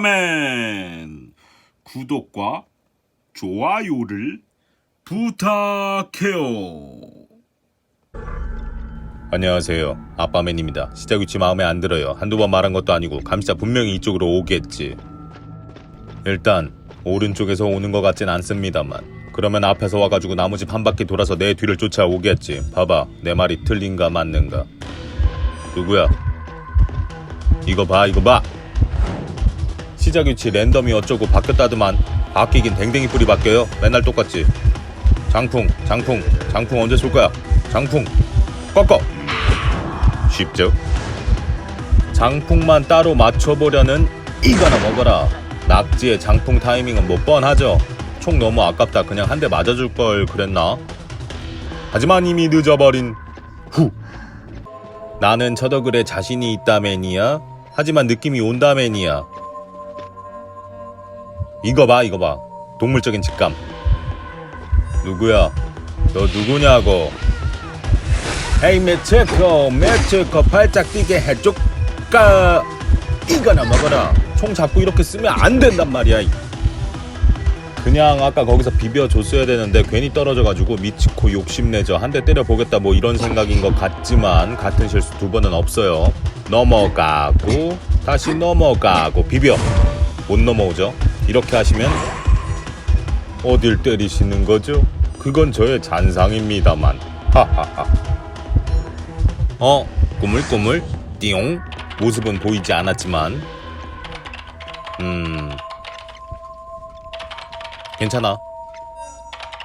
아빠맨 구독과 좋아요를 부탁해요. 안녕하세요. 아빠맨입니다. 시작 위치 마음에 안 들어요. 한두 번 말한 것도 아니고 감시자 분명히 이쪽으로 오겠지. 일단 오른쪽에서 오는 것 같진 않습니다만 그러면 앞에서 와가지고 나무집 한 바퀴 돌아서 내 뒤를 쫓아오겠지. 봐봐. 내 말이 틀린가 맞는가. 누구야? 이거 봐 이거 봐. 시작 위치 랜덤이 어쩌고 바뀌었다더만 바뀌긴 댕댕이 뿌리 바뀌어요. 맨날 똑같지. 장풍 장풍 장풍 언제 쏠 거야? 장풍 꺾어. 쉽죠? 장풍만 따로 맞춰보려는 이거나 먹어라. 낙지의 장풍 타이밍은 뭐 뻔하죠. 총 너무 아깝다. 그냥 한 대 맞아줄 걸 그랬나? 하지만 이미 늦어버린 후. 나는 처더글에 자신이 있다맨이야. 하지만 느낌이 온다맨이야. 이거 봐, 이거 봐. 동물적인 직감. 누구야? 너 누구냐고? 헤이 매체커 매체커 발짝 뛰게 해줄까 이거나 먹어라 총 잡고 이렇게 쓰면 안 된단 말이야 그냥 아까 거기서 비벼줬어야 되는데 괜히 떨어져가지고 미치코 욕심내죠 한 대 때려보겠다 뭐 이런 생각인 것 같지만 같은 실수 두 번은 없어요 넘어가고 다시 넘어가고 비벼 못 넘어오죠 이렇게 하시면 어딜 때리시는 거죠? 그건 저의 잔상입니다만 하하하 어, 꾸물꾸물, 띠용. 모습은 보이지 않았지만, 음, 괜찮아.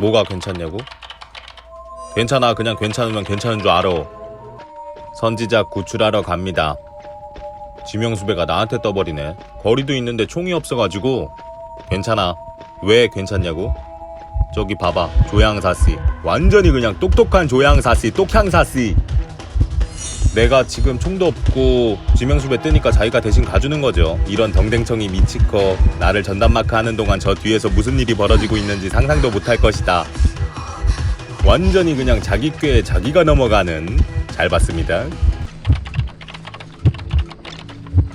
뭐가 괜찮냐고? 괜찮아. 그냥 괜찮으면 괜찮은 줄 알아. 선지자 구출하러 갑니다. 지명수배가 나한테 떠버리네. 거리도 있는데 총이 없어가지고, 괜찮아. 왜 괜찮냐고? 저기 봐봐. 조향사씨. 완전히 그냥 똑똑한 조향사씨, 똑향사씨. 내가 지금 총도 없고 지명수배 뜨니까 자기가 대신 가주는 거죠. 이런 덩댕청이 미치커 나를 전담마크 하는 동안 저 뒤에서 무슨 일이 벌어지고 있는지 상상도 못할 것이다. 완전히 그냥 자기 꾀에 자기가 넘어가는 잘 봤습니다.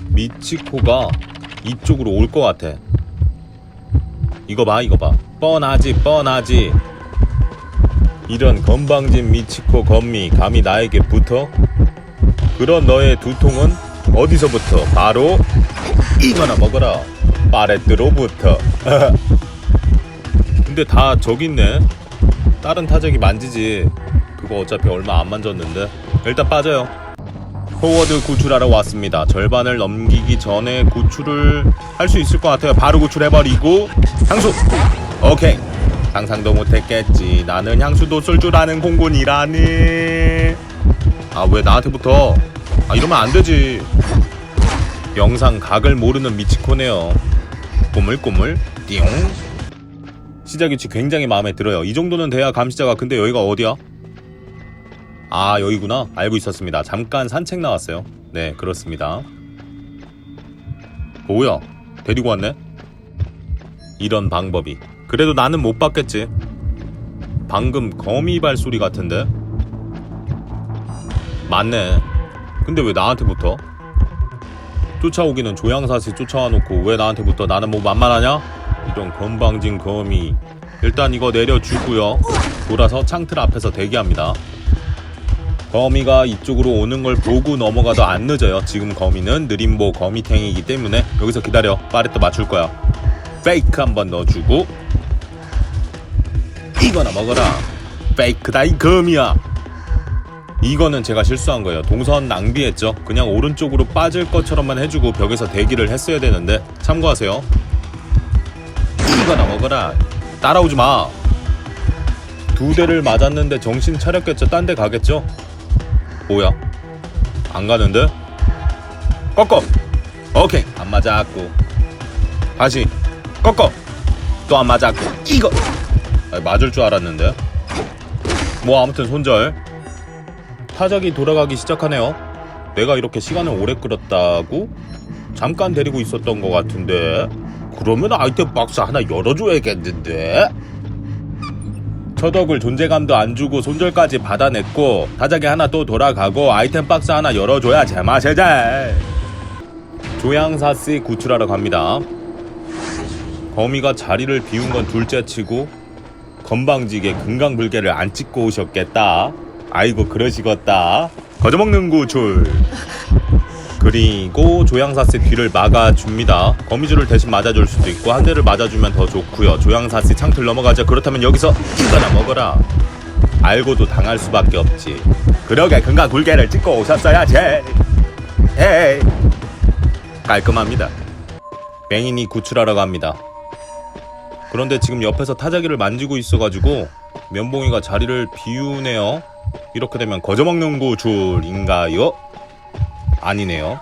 미치코가 이쪽으로 올 것 같아. 이거 봐, 이거 봐. 뻔하지, 뻔하지. 이런 건방진 미치코 건미 감히 나에게 붙어? 그런 너의 두통은 어디서부터? 바로 이거나 먹어라. 파레트로부터. 근데 다 저기 있네. 다른 타적이 만지지. 그거 어차피 얼마 안 만졌는데. 일단 빠져요. 포워드 구출하러 왔습니다. 절반을 넘기기 전에 구출을 할 수 있을 것 같아요. 바로 구출해버리고 향수. 오케이. 상상도 못했겠지. 나는 향수도 쏠줄 아는 공군이라니. 아 왜 나한테 붙어? 아 이러면 안 되지. 영상 각을 모르는 미치코네요. 꼬물꼬물 띠용. 시작 위치 굉장히 마음에 들어요. 이 정도는 돼야 감시자가 근데 여기가 어디야? 아 여기구나. 알고 있었습니다. 잠깐 산책 나왔어요. 네 그렇습니다. 뭐야? 데리고 왔네? 이런 방법이. 그래도 나는 못 봤겠지. 방금 거미 발소리 같은데? 맞네. 근데 왜 나한테 붙어? 쫓아오기는 조향사시 쫓아와 놓고 왜 나한테 붙어? 나는 뭐 만만하냐? 이런 건방진 거미. 일단 이거 내려주고요. 돌아서 창틀 앞에서 대기합니다. 거미가 이쪽으로 오는 걸 보고 넘어가도 안 늦어요. 지금 거미는 느림보 거미탱이기 때문에 여기서 기다려. 파레트 맞출 거야. 페이크 한번 넣어주고 이거나 먹어라. 페이크 다 이 거미야. 이거는 제가 실수한 거예요. 동선 낭비했죠. 그냥 오른쪽으로 빠질 것처럼만 해주고 벽에서 대기를 했어야 되는데 참고하세요. 이거나 먹어라. 따라오지 마. 두 대를 맞았는데 정신 차렸겠죠. 딴 데 가겠죠. 뭐야? 안 가는데? 꺾어. 오케이. 안 맞았고. 다시. 꺾어. 또 안 맞았고. 이거. 아니, 맞을 줄 알았는데. 뭐 아무튼 손절. 타작이 돌아가기 시작하네요. 내가 이렇게 시간을 오래 끌었다고? 잠깐 데리고 있었던 것 같은데. 그러면 아이템 박스 하나 열어줘야겠는데? 처덕을 존재감도 안 주고 손절까지 받아냈고 타작이 하나 또 돌아가고 아이템 박스 하나 열어줘야 제맛이지 조양사씨 구출하러 갑니다. 거미가 자리를 비운 건 둘째치고 건방지게 금강불개를 안 찍고 오셨겠다. 아이고 그러시겠다. 거저먹는 구출. 그리고 조양사씨 뒤를 막아줍니다. 거미줄을 대신 맞아줄 수도 있고 한 대를 맞아주면 더 좋고요. 조양사씨 창틀 넘어가자. 그렇다면 여기서 이거나 먹어라. 알고도 당할 수밖에 없지. 그러게 금강불개를 찍고 오셨어야지. 에이. 깔끔합니다. 맹인이 구출하러 갑니다. 그런데 지금 옆에서 타자기를 만지고 있어가지고 면봉이가 자리를 비우네요. 이렇게 되면 거저먹는 구출인가요? 아니네요.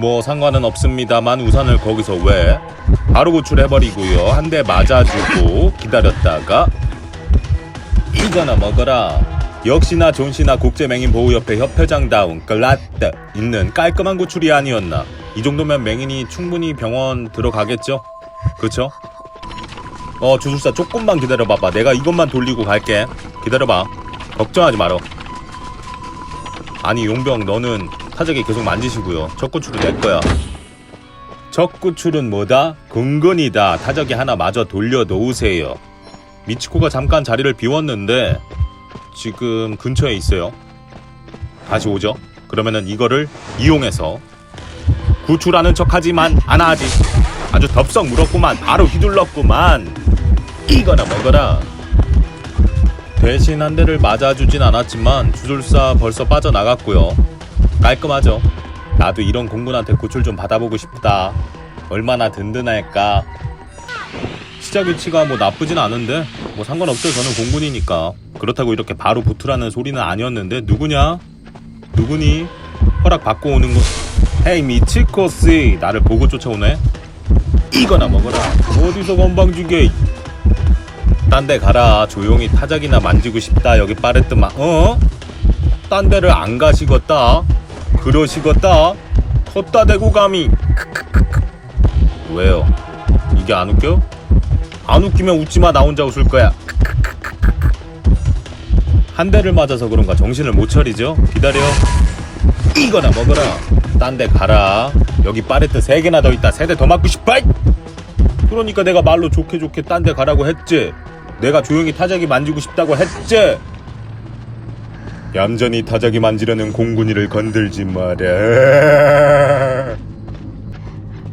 뭐 상관은 없습니다만 우산을 거기서 왜 바로 구출해버리고요. 한 대 맞아주고 기다렸다가 이거나 먹어라. 역시나 존시나 국제맹인 보호협회 협회장다운 글라트 있는 깔끔한 구출이 아니었나. 이 정도면 맹인이 충분히 병원 들어가겠죠? 그쵸? 어 주술사 조금만 기다려봐봐. 내가 이것만 돌리고 갈게. 기다려봐. 걱정하지 말어. 아니 용병 너는 타작이 계속 만지시고요. 첫 구출은 내 거야. 첫 구출은 뭐다? 근근이다. 타작이 하나 마저 돌려놓으세요. 미치코가 잠깐 자리를 비웠는데 지금 근처에 있어요. 다시 오죠. 그러면은 이거를 이용해서 구출하는 척하지만 안 하지. 아주 덥석 물었구만. 바로 휘둘렀구만. 이거나 먹어라. 대신 한 대를 맞아주진 않았지만 주술사 벌써 빠져나갔고요. 깔끔하죠. 나도 이런 공군한테 구출 좀 받아보고 싶다. 얼마나 든든할까. 시작 위치가 뭐 나쁘진 않은데 뭐 상관없죠. 저는 공군이니까. 그렇다고 이렇게 바로 붙으라는 소리는 아니었는데 누구냐? 누구니? 허락 받고 오는 거. 헤이 미치코씨 나를 보고 쫓아오네. 이거나 먹어라. 어디서 건방지게. 딴 데 가라. 조용히 타작이나 만지고 싶다. 여기 빠르뜨마. 어? 딴 데를 안 가시겠다. 그러시겠다. 걷다 대고 감히. 왜요? 이게 안 웃겨? 안 웃기면 웃지 마. 나 혼자 웃을 거야. 한 대를 맞아서 그런가 정신을 못 차리죠? 기다려. 이거나 먹어라. 딴 데 가라. 여기 파레트 세 개나 더 있다. 세 대 더 맞고 싶어. 이! 그러니까 내가 말로 좋게 좋게 딴 데 가라고 했지. 내가 조용히 타자기 만지고 싶다고 했지. 얌전히 타자기 만지려는 공군이를 건들지 마라.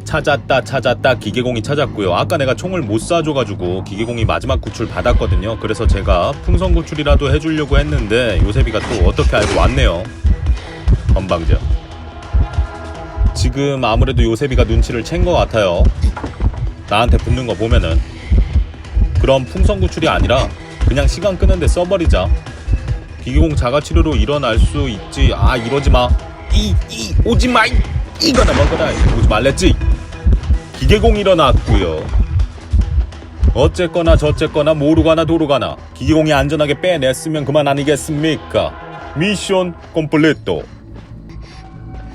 찾았다 찾았다. 기계공이 찾았고요. 아까 내가 총을 못 쏴줘가지고 기계공이 마지막 구출 받았거든요. 그래서 제가 풍선 구출이라도 해주려고 했는데 요세비가 또 어떻게 알고 왔네요. 건방져. 지금 아무래도 요세비가 눈치를 챈 것 같아요. 나한테 붙는 거 보면은 그럼 풍선 구출이 아니라 그냥 시간 끄는데 써버리자 기계공 자가치료로 일어날 수 있지 아 이러지 마 이 이 오지 마 이, 이거나 먹어라 오지 말랬지 기계공 일어났고요. 어쨌거나 저쨌거나 모르거나 도르거나 기계공이 안전하게 빼냈으면 그만 아니겠습니까? 미션 컴플레토.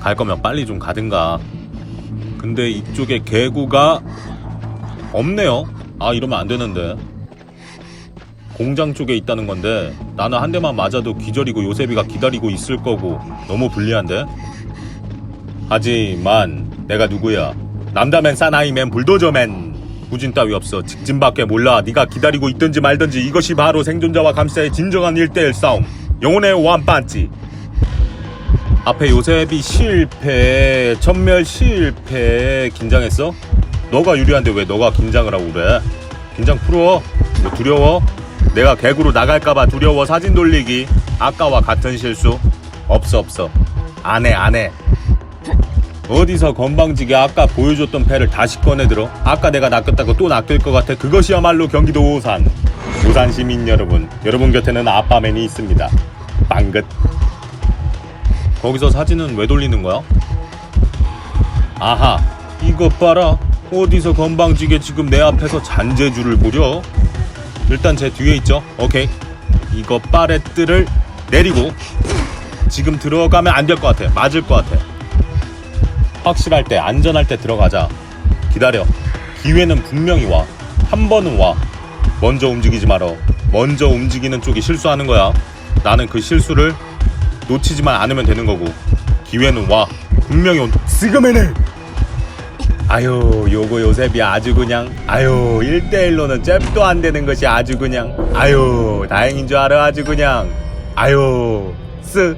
갈 거면 빨리 좀 가든가. 근데 이쪽에 개구가 없네요. 아 이러면 안 되는데. 공장 쪽에 있다는 건데 나는 한 대만 맞아도 기절이고 요세비가 기다리고 있을 거고 너무 불리한데. 하지만 내가 누구야? 남다맨 사나이맨 불도저맨 부진 따위 없어 직진밖에 몰라 네가 기다리고 있든지 말든지 이것이 바로 생존자와 감사의 진정한 1대1 싸움 영혼의 완판치 앞에 요셉이 실패 전멸 실패 긴장했어? 너가 유리한데 왜 너가 긴장을 하고 그래? 긴장 풀어. 뭐 두려워? 내가 개구로 나갈까봐 두려워. 사진 돌리기. 아까와 같은 실수. 없어 없어. 안 해 안해. 어디서 건방지게 아까 보여줬던 패를 다시 꺼내들어? 아까 내가 낚였다고 또 낚일 것 같아? 그것이야말로 경기도 오산. 오산 시민 여러분 여러분 곁에는 아빠맨이 있습니다. 빵긋. 거기서 사진은 왜 돌리는 거야? 아하 이것 봐라 어디서 건방지게 지금 내 앞에서 잔재주를 부려? 일단 제 뒤에 있죠. 오케이. 이거 파레트를 내리고 지금 들어가면 안 될 것 같아. 맞을 것 같아. 확실할 때 안전할 때 들어가자. 기다려. 기회는 분명히 와. 한 번은 와. 먼저 움직이지 말어. 먼저 움직이는 쪽이 실수하는 거야. 나는 그 실수를 놓치지만 않으면 되는 거고. 기회는 와. 분명히 온 지금에는 아유 요거 요셉이 아주 그냥 아유 1대1로는 잽도 안 되는 것이 아주 그냥 아유 다행인 줄 알아 아주 그냥. 아유 쓰